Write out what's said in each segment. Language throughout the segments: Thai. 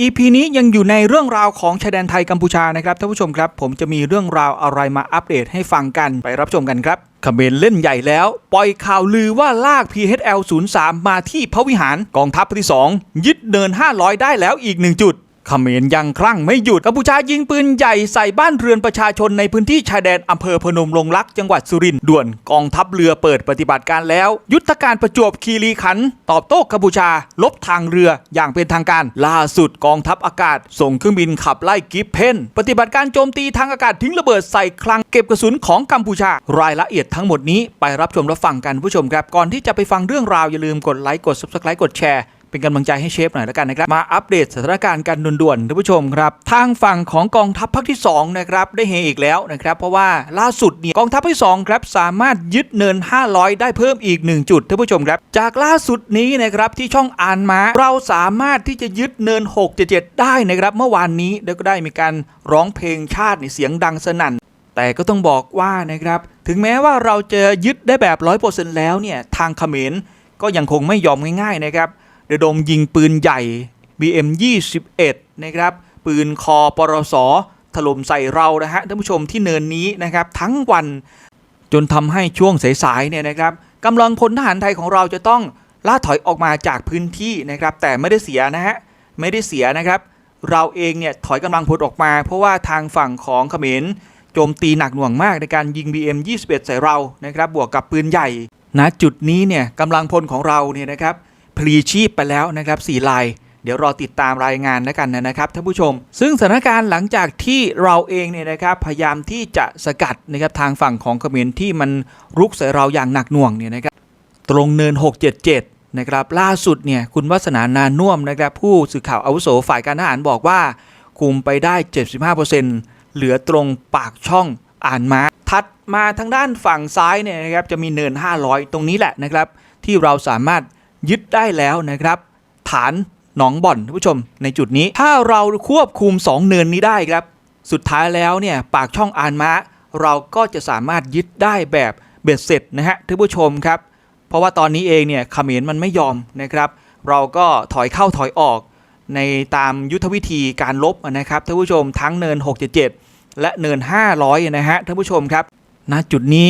EP นี้ยังอยู่ในเรื่องราวของชายแดนไทยกัมพูชานะครับท่านผู้ชมครับ ผมจะมีเรื่องราวอะไรมาอัปเดตให้ฟังกันไปรับชมกันครับเขมรเล่นใหญ่แล้ว ปล่อยข่าวลือว่าลาก PHL 03มาที่พระวิหารกองทัพที่ 2 ยึดเนิน 500 ได้แล้วอีกหนึ่งจุด เขมรยังคลั่งไม่หยุดกัมพูชายิงปืนใหญ่ใส่บ้านเรือนประชาชนในพื้นที่ชายแดนอำเภอพนมรงลักจังหวัดสุรินทร์ด่วนกองทัพเรือเปิดปฏิบัติการแล้ว ยุทธการประจวบคีรีขันธ์ตอบโต้กัมพูชา ลบทางเรืออย่างเป็นทางการ ล่าสุดกองทัพอากาศ ส่งเครื่องบินขับไล่กิฟเพนปฏิบัติการโจมตีทางอากาศทิ้งระเบิดใส่คลังเก็บกระสุนของกัมพูชารายละเอียดทั้งหมดนี้ไปรับชมรับฟังกันผู้ชมครับก่อนที่จะไปฟังเรื่องราวอย่าลืมกดไลค์กด subscribe กดแชร์ เป็นกำลังใจให้เชฟหน่อยแล้วกันนะครับมาอัปเดตสถานการณ์กันด่วนๆท่านผู้ชมครับทางฝั่งของกองทัพภาคที่2นะครับได้เฮอีกแล้วนะครับเพราะว่าล่าสุดเนี่ยกองทัพภาคที่2ครับสามารถยึดเนิน 500 ได้เพิ่มอีก 1 จุดท่านผู้ชมครับ จากล่าสุดนี้นะครับที่ช่องอ่านมาเราสามารถที่จะยึดเนิน 677 ได้นะครับเมื่อวานนี้แล้วก็ได้มีการร้องเพลงชาติเนี่ยเสียงดังสนั่นแต่ก็ต้องบอกว่านะครับ ถึงแม้ว่าเราจะยึดได้แบบ 100%แล้วเนี่ย ทางเขมรก็ยังคงไม่ยอมง่ายๆนะครับ ระดมยิงปืนใหญ่ BM 21 นะครับ ปืนคอปรสถล่มใส่เรานะฮะท่านผู้ชมที่เนินนี้นะครับทั้งวันจนทำให้ช่วงสายๆเนี่ยนะครับกำลังพลทหารไทยของเราจะต้องล่าถอยออกมาจากพื้นที่นะครับ แต่ไม่ได้เสียนะฮะไม่ได้เสียนะครับ เราเองเนี่ยถอยกำลังพลออกมา เพราะว่าทางฝั่งของเขมรโจมตีหนักหน่วงมากในการยิง BM 21 ใส่เรานะครับ บวกกับปืนใหญ่ณจุดนี้เนี่ยกำลังพลของเราเนี่ยนะครับ พลีชีพไปแล้วนะครับ4ลายเดี๋ยวรอติดตามรายงานแล้วกันนะครับท่านผู้ชม ซึ่งสถานการณ์หลังจากที่เราเองเนี่ยนะครับพยายามที่จะสกัดนะครับทางฝั่งของเขมรที่มันรุกใส่เราอย่างหนักหน่วงเนี่ยนะครับตรงเนิน 677นะครับล่าสุดเนี่ยคุณวัฒนานานุ่มนะครับผู้สื่อข่าวอาวุโสฝ่ายการทหารบอกว่า คุมไปได้ 75%เหลือตรงปากช่องอ่านมาถัดมาทางด้านฝั่งซ้ายเนี่ยนะครับจะมีเนิน 500 ตรงนี้แหละนะครับที่เราสามารถ ยึดได้แล้วนะครับ ฐานหนองบ่อนท่านผู้ชม ในจุดนี้ ถ้าเราควบคุม 2 เนินนี้ได้ครับ สุดท้ายแล้วเนี่ยปากช่องอานม้าเราก็จะสามารถยึดได้แบบเบ็ดเสร็จนะฮะท่านผู้ชมครับ เพราะว่าตอนนี้เองเนี่ยเขมรมันไม่ยอมนะครับ เราก็ถอยเข้าถอยออกในตามยุทธวิธีการลบนะครับท่านผู้ชมทั้งเนิน 677 และเนิน 500 นะฮะท่านผู้ชมครับณจุดนี้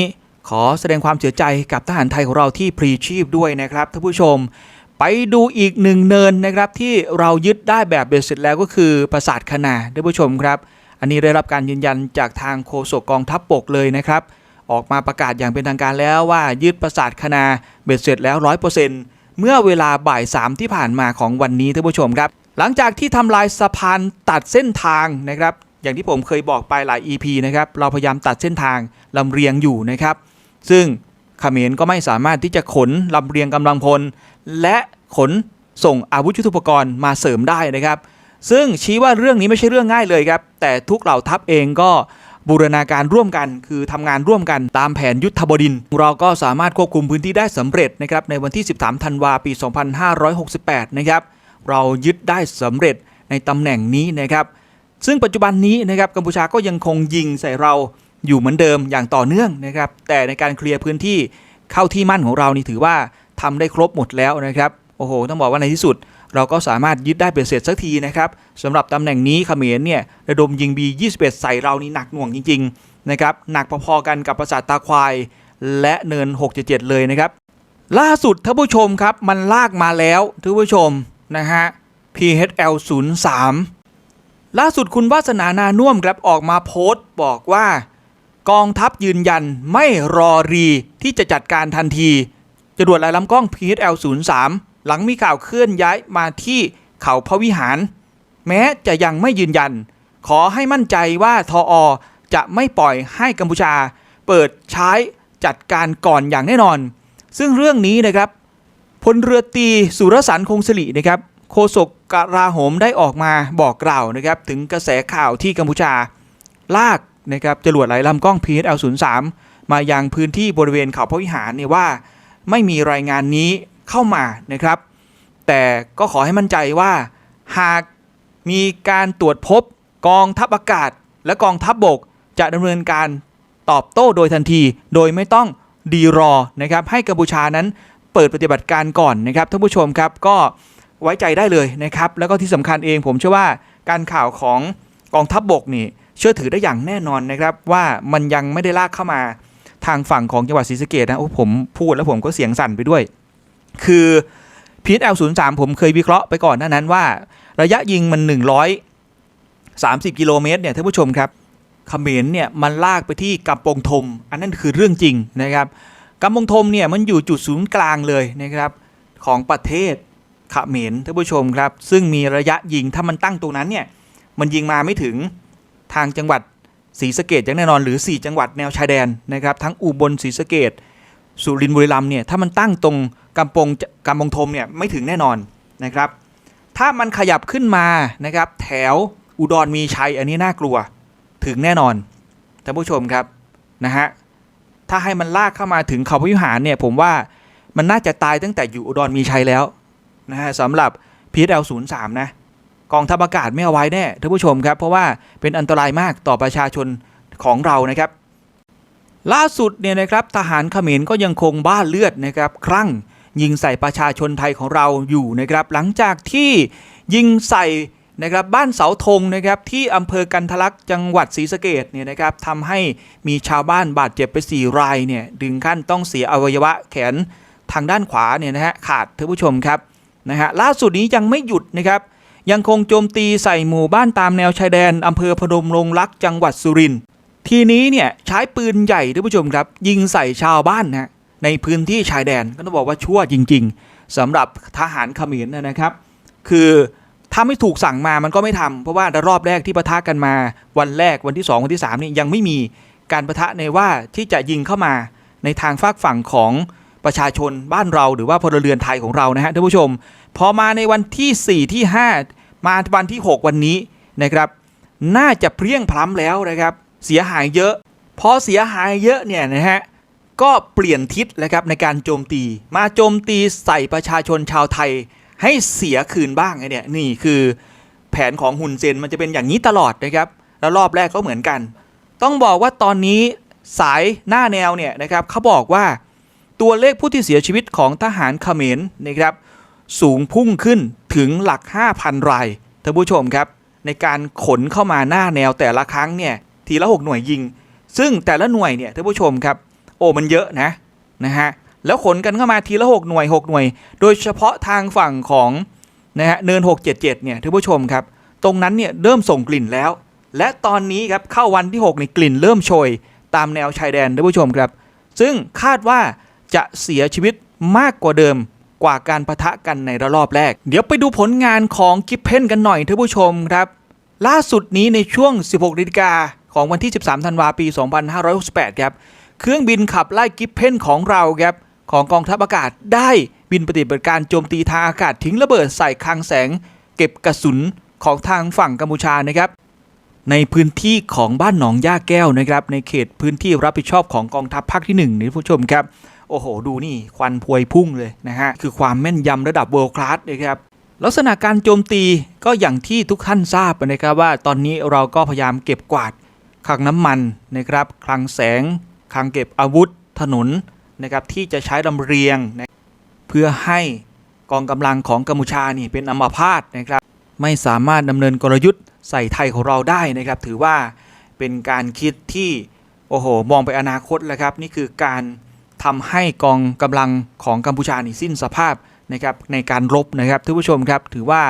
ขอแสดงความเสียใจกับทหารไทยของเราที่พรีชีพด้วยนะครับท่านผู้ชม ไปดูอีกหนึ่งเนินนะครับที่เรายึดได้แบบเบ็ดเสร็จแล้วก็คือปราสาทขนาท่านผู้ชมครับ อันนี้ได้รับการยืนยันจากทางโฆษกกองทัพบกเลยนะครับ ออกมาประกาศอย่างเป็นทางการแล้วว่ายึดปราสาทคณาเบ็ดเสร็จแล้ว100%เปอร์เซ็นต์เมื่อเวลาบ่าย3ที่ผ่านมาของวันนี้ท่านผู้ชมครับ หลังจากที่ทำลายสะพานตัดเส้นทางนะครับ อย่างที่ผมเคยบอกไปหลาย EP นะครับ เราพยายามตัดเส้นทางลำเรียงอยู่นะครับ ซึ่งเขมรก็ไม่สามารถที่จะขนลำเรียงกำลังพล และขนส่งอาวุธยุทโธปกรณ์มาเสริมได้นะครับ ซึ่งชี้ว่าเรื่องนี้ไม่ใช่เรื่องง่ายเลยครับ แต่ทุกเหล่าทัพเองก็บูรณาการร่วมกัน คือทำงานร่วมกันตามแผนยุทธบดินทร์เราก็สามารถควบคุมพื้นที่ได้สำเร็จนะครับในวันที่ 13 ธันวาปี 2568 นะครับ เรายึดได้สำเร็จในตำแหน่งนี้นะครับ ซึ่งปัจจุบันนี้นะครับกัมพูชาก็ยังคงยิงใส่เรา อยู่เหมือนเดิมอย่างต่อเนื่องนะครับ แต่ในการเคลียร์พื้นที่เข้าที่มั่นของเรานี่ถือว่าทำได้ครบหมดแล้วนะครับ โอ้โห ต้องบอกว่าในที่สุด เราก็สามารถยึดได้เป็นเสร็จสักทีนะครับสำหรับตำแหน่งนี้เขมรเนี่ยระดมยิง B21 ใส่เรานี่หนักหน่วงจริงๆนะครับหนักพอๆกันกับปราสาทตาควาย และเนิน 677 เลยนะครับ ล่าสุดท่านผู้ชมครับมันลากมาแล้วท่านผู้ชมนะฮะ PHL 03ล่าสุดคุณวาสนานานุ่มครับออกมาโพสต์บอกว่า กองทัพยืนยันไม่รอรีที่จะจัดการทันที จรวดลายลำกล้อง PHL 03 หลังมีข่าวเคลื่อนย้ายมาที่เขาพระวิหาร แม้จะยังไม่ยืนยัน ขอให้มั่นใจว่าทออจะไม่ปล่อยให้กัมพูชา เปิดใช้จัดการก่อนอย่างแน่นอน ซึ่งเรื่องนี้นะครับพลเรือตีสุรสันต์คงสิรินะครับโฆษกกราโหมได้ออกมาบอกกล่าวนะครับ ถึงกระแสข่าวที่กัมพูชา ลาก นะครับจรวดไหลลำกล้อง PSL 03 มายังพื้นที่บริเวณเขาพระวิหารเนี่ยว่า ไม่มีรายงานนี้เข้ามานะครับ แต่ก็ขอให้มั่นใจว่า หากมีการตรวจพบกองทัพอากาศ และกองทัพบบกจะดำเนินการตอบโต้โดยทันที โดยไม่ต้องดีรอนะครับให้กัมพูชานั้นเปิดปฏิบัติการก่อนนะครับท่านผู้ชมครับก็ไว้ใจได้เลยนะครับ แล้วก็ที่สำคัญเองผมเชื่อว่าการข่าวของกองทัพบบกนี่ เชื่อถือได้อย่างแน่นอนนะครับว่ามันยังไม่ได้ลากเข้ามาทางฝั่งของจังหวัดศรีสะเกดนะโอ้ผมพูดแล้วผมก็เสียงสั่นไปด้วย คือพีท L03 ผมเคยวิเคราะห์ไปก่อนหน้านั้นว่า ระยะยิงมัน 130 กิโลเมตรเนี่ยท่านผู้ชมครับเขมรเนี่ยมันลากไปที่กำปงธมอันนั้นคือเรื่องจริงนะครับกำปงธมเนี่ยมันอยู่จุดศูนย์กลางเลยนะครับของประเทศเขมรท่านผู้ชมครับ ซึ่งมีระยะยิงถ้ามันตั้งตรงนั้นเนี่ยมันยิงมาไม่ถึง ทางจังหวัดศรีสะเกดอย่างแน่นอนหรือ 4 จังหวัดแนวชายแดนนะครับทั้งอุบลศรีสะเกดสุรินทร์บุรีรัมย์เนี่ยถ้ามันตั้งตรงกำปงกำปงธมเนี่ยไม่ถึงแน่นอนนะครับถ้ามันขยับขึ้นมานะครับแถวอุดรมีชัยอันนี้น่ากลัวถึงแน่นอนท่านผู้ชมครับนะฮะถ้าให้มันลากเข้ามาถึงเขาพระวิหารเนี่ยผมว่ามันน่าจะตายตั้งแต่อยู่อุดรมีชัยแล้วนะฮะสำหรับ PSL 0 3นะ กองทัพอากาศไม่เอาไว้แน่ท่านผู้ชมครับเพราะว่าเป็นอันตรายมากต่อประชาชนของเรานะครับ ล่าสุดเนี่ยนะครับทหารเขมรก็ยังคงบ้าเลือดนะครับครั่งยิงใส่ประชาชนไทยของเราอยู่นะครับ หลังจากที่ยิงใส่นะครับบ้านเสาธงนะครับที่อำเภอกันทะลักจังหวัดศรีสะเกดเนี่ยนะครับทำให้มีชาวบ้านบาดเจ็บไป4รายเนี่ยดึงขั้นต้องเสียอวัยวะแขนทางด้านขวาเนี่ยนะฮะขาดท่านผู้ชมครับนะฮะล่าสุดนี้ยังไม่หยุดนะครับ ยังคงโจมตีใส่หมู่บ้านตามแนวชายแดนอำเภอพนมรงลักจังหวัดสุรินทร์ทีนี้เนี่ยใช้ปืนใหญ่ท่านผู้ชมครับ ยิงใส่ชาวบ้านนะฮะในพื้นที่ชายแดนก็ต้องบอกว่าชั่วจริง ๆสำหรับทหารเขมรนะครับ คือถ้าไม่ถูกสั่งมามันก็ไม่ทำเพราะว่ารอบแรกที่ปะทะกันมา วันแรกวันที่ 2 วันที่3นี่ยังไม่มีการปะทะในว่าที่จะยิงเข้ามาในทางฝากฝั่งของ ประชาชนบ้านเราหรือว่าพลเรือนไทยของเรานะฮะท่านผู้ชม พอมาในวันที่ 4 ที่ 5 มาวันที่ 6 วันนี้นะครับ น่าจะเพรียงพล้ำแล้วนะครับ เสียหายเยอะ พอเสียหายเยอะเนี่ยนะฮะก็เปลี่ยนทิศนะครับในการโจมตี มาโจมตีใส่ประชาชนชาวไทย ให้เสียคืนบ้างไอเนี่ยนี่คือแผนของฮุนเซนมันจะเป็นอย่างนี้ตลอดนะครับแล้วรอบแรกก็เหมือนกัน ต้องบอกว่าตอนนี้สายหน้าแนวเนี่ยนะครับเขาบอกว่า ตัวเลขผู้ที่เสียชีวิตของทหารเขมรนะครับสูงพุ่งขึ้นถึงหลัก 5,000 รายท่านผู้ชมครับ ในการขนเข้ามาหน้าแนวแต่ละครั้งเนี่ยทีละ 6 หน่วยยิง ซึ่งแต่ละหน่วยเนี่ยท่านผู้ชมครับโอ้มันเยอะนะนะฮะแล้วขนกันเข้ามาทีละ 6 หน่วย 6 หน่วย โดยเฉพาะทางฝั่งของนะฮะเนิน 677เนี่ยท่านผู้ชมครับ ตรงนั้นเนี่ยเริ่มส่งกลิ่นแล้ว และตอนนี้ครับเข้าวันที่6ในกลิ่นเริ่มโชย ตามแนวชายแดนท่านผู้ชมครับ ซึ่งคาดว่า จะเสียชีวิตมากกว่าเดิมกว่าการประทะกันในระลอบแรก เดี๋ยวไปดูผลงานของกิฟเพนกันหน่อยท่านผู้ชมครับ ล่าสุดนี้ในช่วง 16นาฬิกาของวันที่ 13 ธันวาปี 2568 ครับ เครื่องบินขับไล่กิฟเพนของเราครับของกองทัพอากาศได้บินปฏิบัติการโจมตีทางอากาศทิ้งระเบิดใส่คลังแสง เก็บกระสุนของทางฝั่งกัมพูชานะครับ ในพื้นที่ของบ้านหนองย่าแก้วนะครับ ในเขตพื้นที่รับผิดชอบของกองทัพภาคที่1นึ่งนี่ผู้ชมครับ โอ้โห ดูนี่ควันพวยพุ่งเลยนะฮะ คือความแม่นยำระดับ world class นะครับลักษณะการโจมตีก็อย่างที่ทุกท่านทราบนะครับว่าตอนนี้เราก็พยายามเก็บกวาดคลังน้ำมันนะครับคลังแสงคลังเก็บอาวุธถนนนะครับที่จะใช้ลำเรียงนะเพื่อให้กองกำลังของกัมพูชานี่เป็นอัมพาตนะครับไม่สามารถดำเนินกลยุทธ์ใส่ไทยของเราได้นะครับถือว่าเป็นการคิดที่โอ้โหมองไปอนาคตแล้วครับนี่คือการ ทำให้กองกำลังของกัมพูชานี่สิ้นสภาพนะครับในการรบนะครับท่านผู้ชมครับถือว่า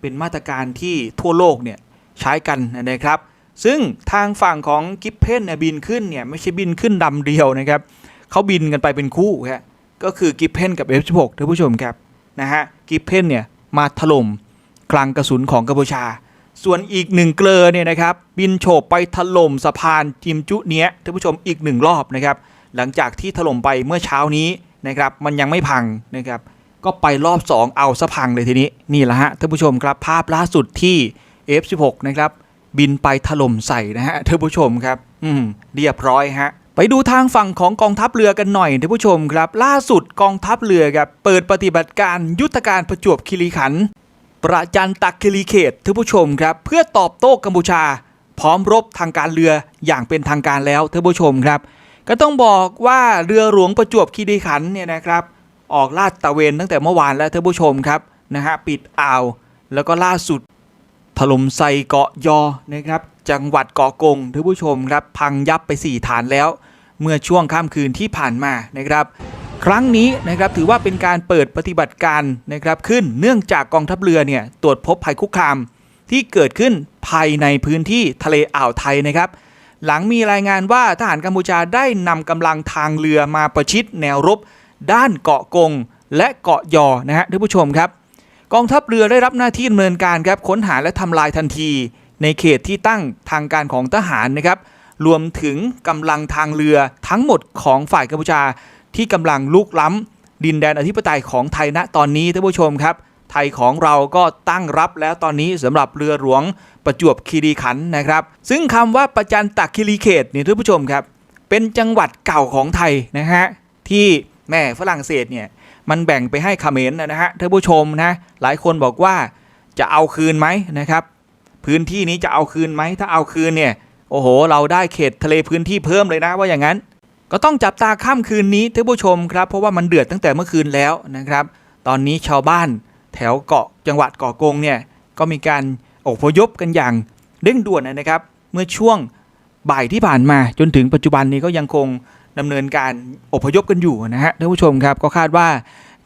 เป็นมาตรการที่ทั่วโลกเนี่ยใช้กันนะครับ ซึ่งทางฝั่งของกิฟเพนเนี่ยบินขึ้นเนี่ยไม่ใช่บินขึ้นดำเดียวนะครับเขาบินกันไปเป็นคู่ครับก็คือกิฟเพนกับ F16 ท่านผู้ชมครับนะฮะกิฟเพนเนี่ยมาถล่มคลังกระสุนของกัมพูชา ส่วนอีกหนึ่งเกลอเนี่ยนะครับบินโฉบไปถล่มสะพานจิมจุเนี้ยท่านผู้ชมอีกหนึ่งรอบนะครับ หลังจากที่ถล่มไปเมื่อเช้านี้นะครับมันยังไม่พังนะครับก็ไปรอบ 2 เอาสะพังเลยทีนี้นี่แหละฮะท่านผู้ชมครับภาพล่าสุดที่ F16 นะครับบินไปถล่มใส่นะฮะท่านผู้ชมครับอืมเรียบร้อยฮะไปดูทางฝั่งของกองทัพเรือกันหน่อยท่านผู้ชมครับ ล่าสุดกองทัพเรือครับเปิดปฏิบัติการยุทธการประจวบคีรีขันธ์ประจันตักคิรีเขตท่านผู้ชมครับ เพื่อตอบโต้กัมพูชา พร้อมรบทางการเรืออย่างเป็นทางการแล้วท่านผู้ชมครับ ก็ต้องบอกว่าเรือหลวงประจวบคีรีขันธ์เนี่ยนะครับ ออกลาดตะเวนตั้งแต่เมื่อวานแล้วท่านผู้ชมครับนะฮะปิดอ่าว แล้วก็ล่าสุดถล่มใส่เกาะยอนะครับ จังหวัดเกาะกงท่านผู้ชมครับ พังยับไป 4 ฐานแล้ว เมื่อช่วงค่ำคืนที่ผ่านมานะครับ ครั้งนี้นะครับถือว่าเป็นการเปิดปฏิบัติการนะครับขึ้นเนื่องจากกองทัพเรือเนี่ยตรวจพบภัยคุกคามที่เกิดขึ้นภายในพื้นที่ทะเลอ่าวไทยนะครับ หลังมีรายงานว่าทหารกัมพูชาได้นำกำลังทางเรือมาประชิดแนวรบ ด้านเกาะกง และเกาะยอนะฮะท่านผู้ชมครับ กองทัพเรือได้รับหน้าที่ดำเนินการครับค้นหาและทำลายทันที ในเขตที่ตั้งทางการของทหารนะครับ รวมถึงกำลังทางเรือทั้งหมดของฝ่ายกัมพูชาที่กำลังลุกล้ำดินแดนอธิปไตยของไทยณตอนนี้ท่านผู้ชมครับ ไทยของเราก็ตั้งรับแล้วตอนนี้สำหรับเรือหลวงประจวบคีรีขันธ์นะครับ ซึ่งคำว่าประจันตคีรีเขตเนี่ยท่านผู้ชมครับ เป็นจังหวัดเก่าของไทยนะฮะที่แม่ฝรั่งเศสเนี่ยมันแบ่งไปให้เขมรนะฮะท่านผู้ชมนะหลายคนบอกว่าจะเอาคืนไหมนะครับ พื้นที่นี้จะเอาคืนไหมถ้าเอาคืนเนี่ยโอ้โห เราได้เขตทะเลพื้นที่เพิ่มเลยนะว่าอย่างนั้น ก็ต้องจับตาค่ำคืนนี้ท่านผู้ชมครับ เพราะว่ามันเดือดตั้งแต่เมื่อคืนแล้วนะครับ ตอนนี้ชาวบ้าน แถวเกาะจังหวัดเกาะกงเนี่ยก็มีการอพยพกันอย่างเร่งด่วนนะครับ เมื่อช่วงบ่ายที่ผ่านมาจนถึงปัจจุบันนี้ก็ยังคงดำเนินการอพยพกันอยู่นะฮะท่านผู้ชมครับก็คาดว่า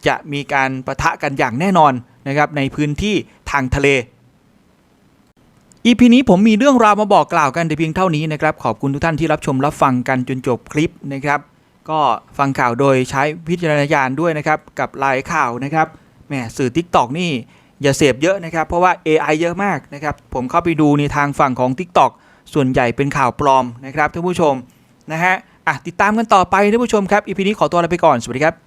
จะมีการประทะกันอย่างแน่นอนนะครับในพื้นที่ทางทะเลอีพีนี้ผมมีเรื่องราวมาบอกกล่าวกันแต่เพียงเท่านี้นะครับขอบคุณทุกท่านที่รับชมรับฟังกันจนจบคลิปนะครับ ก็ฟังข่าวโดยใช้วิจารณญาณด้วยนะครับกับลายข่าวนะครับ แหมสื่อ Tik t o อกนี่อย่าเสพเยอะนะครับ เพราะว่า AI เยอะมากนะครับ ผมเข้าไปดูในทางฝั่งของ Tik t o อกส่วนใหญ่เป็นข่าวปลอมนะครับท่านผู้ชมนะฮะอะติดตามกันต่อไปท่านผู้ชมครับอีพีนี้ขอตัวลาไปก่อน สวัสดีครับ